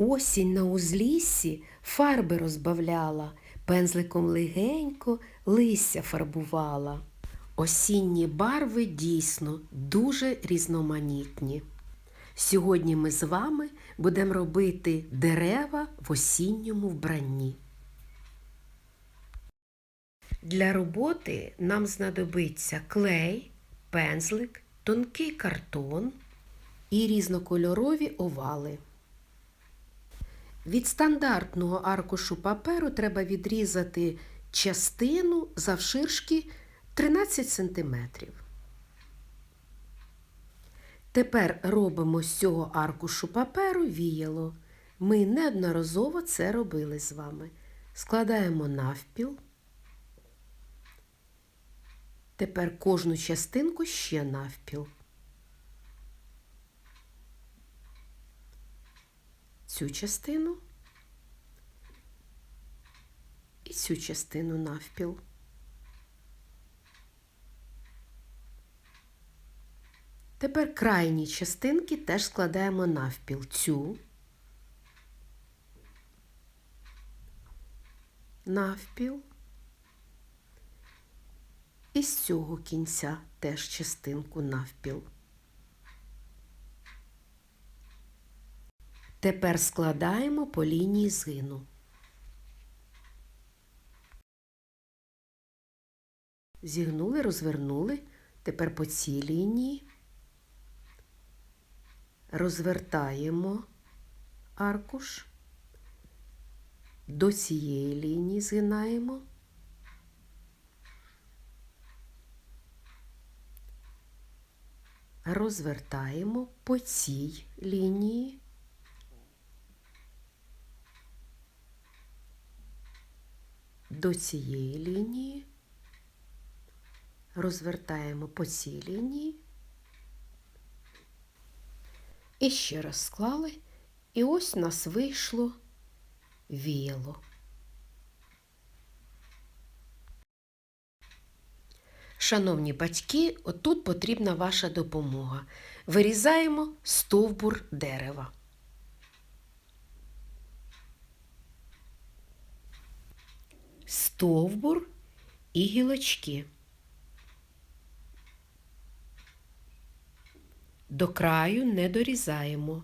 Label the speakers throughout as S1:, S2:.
S1: Осінь на узліссі фарби розбавляла, пензликом легенько листя фарбувала. Осінні барви дійсно дуже різноманітні. Сьогодні ми з вами будемо робити дерева в осінньому вбранні. Для роботи нам знадобиться клей, пензлик, тонкий картон і різнокольорові овали. Від стандартного аркушу паперу треба відрізати частину завширшки 13 см. Тепер робимо з цього аркушу паперу віяло. Ми неодноразово це робили з вами. Складаємо навпіл. Тепер кожну частинку ще навпіл. Цю частину і цю частину навпіл. Тепер крайні частинки теж складаємо навпіл цю, навпіл. І з цього кінця теж частинку навпіл. Тепер складаємо по лінії згину. Зігнули, розвернули. Тепер по цій лінії розвертаємо аркуш, до цієї лінії згинаємо. Розвертаємо по цій лінії. До цієї лінії розвертаємо по цій лінії. І ще раз склали, і ось у нас вийшло віяло. Шановні батьки, отут потрібна ваша допомога. Вирізаємо стовбур дерева. Стовбур і гілочки. До краю не дорізаємо.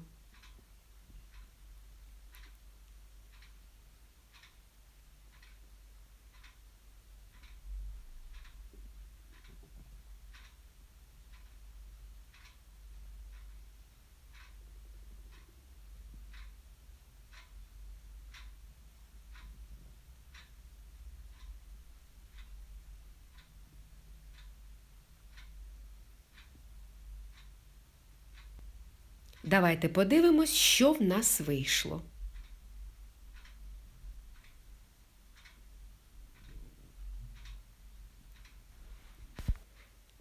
S1: Давайте подивимось, що в нас вийшло.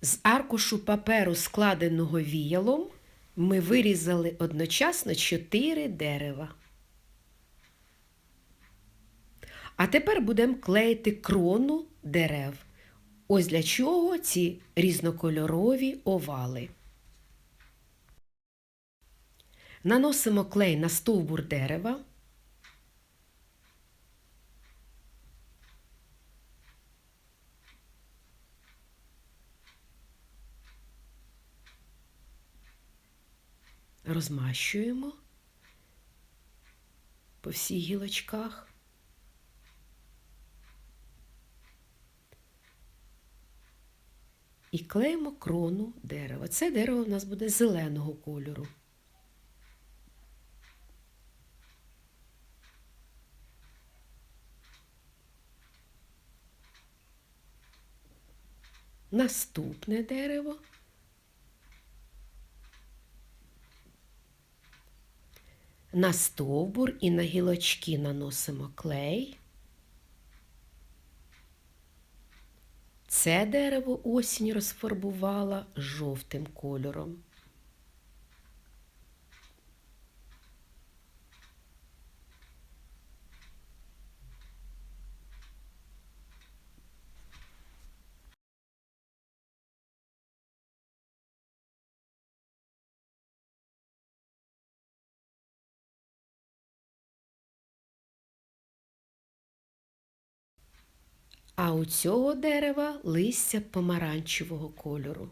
S1: З аркушу паперу, складеного віялом, ми вирізали одночасно чотири дерева. А тепер будемо клеїти крону дерев. Ось для чого ці різнокольорові овали. Наносимо клей на стовбур дерева. Розмащуємо по всіх гілочках. І клеїмо крону дерева. Це дерево у нас буде зеленого кольору. Наступне дерево. На стовбур і на гілочки наносимо клей. Це дерево осінь розфарбувала жовтим кольором. А у цього дерева листя помаранчевого кольору.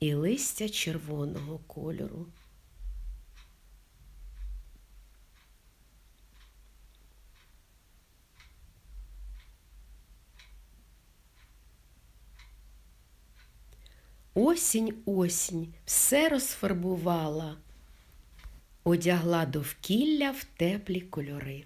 S1: І листя червоного кольору. Осінь, осінь, все розфарбувала, одягла довкілля в теплі кольори.